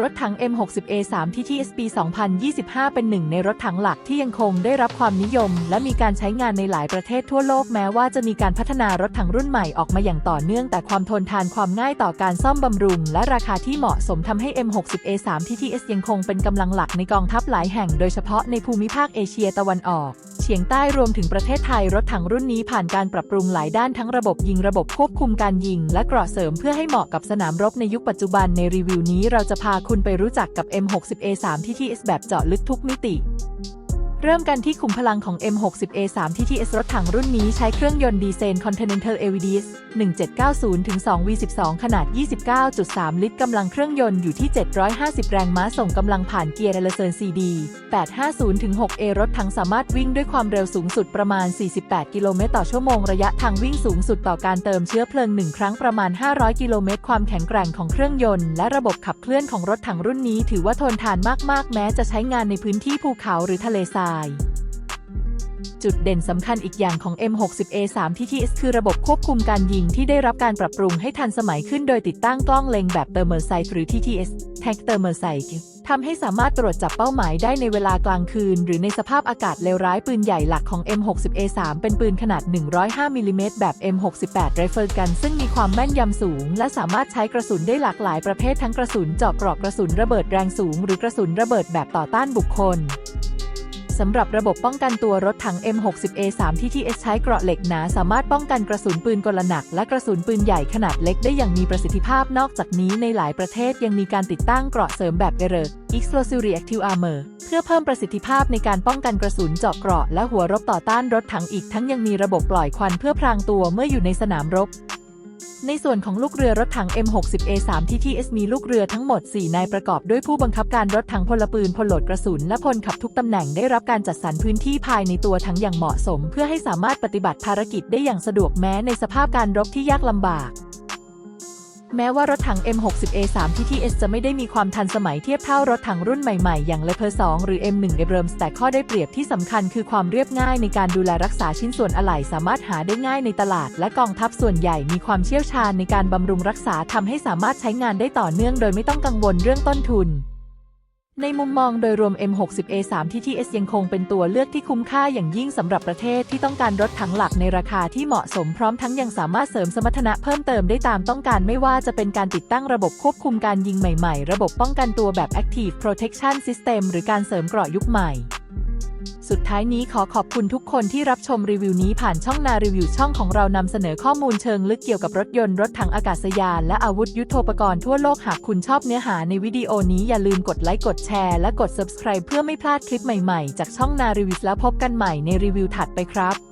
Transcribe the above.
รถถัง M60A3 ที่ TSP 2025 เป็นหนึ่งในรถถังหลักที่ยังคงได้รับความนิยม และมีการใช้งานในหลายประเทศทั่วโลกแม้ว่าจะมีการพัฒนารถถังรุ่นใหม่ออกมาอย่างต่อเนื่อง แต่ความทนทานความง่ายต่อการซ่อมบำรุง และราคาที่เหมาะสมทำให้ M60A3 ที่ TS ยังคงเป็นกำลังหลักในกองทัพหลายแห่งโดยเฉพาะในภูมิภาคเอเชียตะวันออก ฉียงใต้รวมถึงประเทศไทยรถถังรุ่นนี้ผ่านการปรับปรุงหลายด้านทั้งระบบยิงระบบควบคุมการยิง และเกราะเสริมเพื่อให้เหมาะกับสนามรบในยุคปัจจุบันในรีวิวนี้เราจะพาคุณไปรู้จักกับ M60A3 ที่ TS แบบเจาะลึกทุกมิติ เริ่มกันที่ขุมพลังของ M60A3 ที่ TS รถถังรุ่นนี้ใช้เครื่องยนต์ดีเซล Continental AVDS 1790ถึง 2V12 ขนาด 29.3 ลิตรกำลังเครื่องยนต์อยู่ที่ 750 แรงม้าส่งกำลังผ่านเกียร์เอลเซอร์ CD 850ถึง 6A รถถังสามารถวิ่งด้วยความเร็วสูงสุดประมาณ 48 กิโลเมตรต่อชั่วโมง ระยะทางวิ่งสูงสุดต่อการเติมเชื้อเพลิง 1 ครั้งประมาณ 500 กิโลเมตร ความแข็งแกร่งของเครื่องยนต์ และระบบขับเคลื่อนของรถถังรุ่นนี้ ถือว่าทนทานมากๆ แม้จะใช้งานในพื้นที่ภูเขาหรือทะเลทรายจุดเด่นสำคัญอีกอย่างของ M60A3 ที่ TS คือระบบควบคุมการยิงที่ได้รับการปรับปรุงให้ทันสมัยขึ้นโดยติดตั้งกล้องเล็งแบบ Thermal Sight หรือ TTS Tag Thermal Sight ทำให้สามารถตรวจจับเป้าหมายได้ในเวลากลางคืน หรือในสภาพอากาศเลวร้ายปืนใหญ่หลักของ M60A3 เป็นปืนขนาด 105มิลลิเมตรแบบ M68 Rifle Gun ซึ่งมีความแม่นยำสูง และสามารถใช้กระสุนได้หลากหลายประเภททั้งกระสุนเจาะเกราะกระสุนระเบิดแรงสูง หรือกระสุนระเบิดแบบต่อต้านบุคคล สำหรับระบบป้องกันตัวรถถัง M60A3 ที่ TS ใช้เกราะเหล็กหนาสามารถป้องกันกระสุนปืนกลหนัก และกระสุนปืนใหญ่ขนาดเล็กได้อย่างมีประสิทธิภาพนอกจากนี้ในหลายประเทศยังมีการติดตั้งเกราะเสริมแบบ e r r Explosive Reactive Armor เพื่อเพิ่มประสิทธิภาพในการป้องกันกระสุนเจาะเกราะและหัวรบต่อต้านรถถังอีกทั้งยังมีระบบปล่อยควันเพื่อพรางตัวเมื่ออยู่ในสนามรบ ในส่วนของลูกเรือรถถัง M60A3 ที่ทีเอสมีลูกเรือทั้งหมด 4 นายประกอบด้วยผู้บังคับการรถถังพลปืนพลโหลดกระสุน และพลขับทุกตำแหน่งได้รับการจัดสรรพื้นที่ภายในตัวทั้งอย่างเหมาะสม เพื่อให้สามารถปฏิบัติภารกิจได้อย่างสะดวกแม้ในสภาพการรบที่ยากลำบาก แม้ว่ารถถัง M60A3 ที่ TS จะไม่ได้มีความทันสมัยเทียบเท่ารถถังรุ่นใหม่ๆ อย่าง Leopard 2หรือ M1 Abrams แต่ข้อได้เปรียบที่สำคัญคือความเรียบง่ายในการดูแลรักษาชิ้นส่วนอะไหล่สามารถหาได้ง่ายในตลาด และกองทัพส่วนใหญ่มีความเชี่ยวชาญในการบำรุงรักษาทำให้สามารถใช้งานได้ต่อเนื่องโดยไม่ต้องกังวลเรื่องต้นทุน ในมุมมองโดยรวม M60A3 ที่ TS ยังคงเป็นตัวเลือกที่คุ้มค่าอย่างยิ่งสำหรับประเทศที่ต้องการรถถังหลักในราคาที่เหมาะสมพร้อมทั้งยังสามารถเสริมสมรรถนะเพิ่มเติมได้ตามต้องการไม่ว่าจะเป็นการติดตั้งระบบควบคุมการยิงใหม่ๆ ระบบป้องกันตัวแบบ Active Protection System หรือการเสริมเกราะยุคใหม่ สุดท้ายนี้ขอขอบคุณทุกคนที่รับชมรีวิวนี้ผ่านช่องนารีวิวช่องของเรานำเสนอข้อมูลเชิงลึกเกี่ยวกับรถยนต์รถถังอากาศยาน และอาวุธยุโทโธปกรณ์ทั่วโลกหากคุณชอบเนื้อหาในวิดีโอนี้อย่าลืมกดไลค์กดแชร์และกด subscribe เพื่อไม่พลาดคลิปใหม่ๆ จากช่องนารีวิวแล้วพบกันใหม่ในรีวิวถัดไปครับ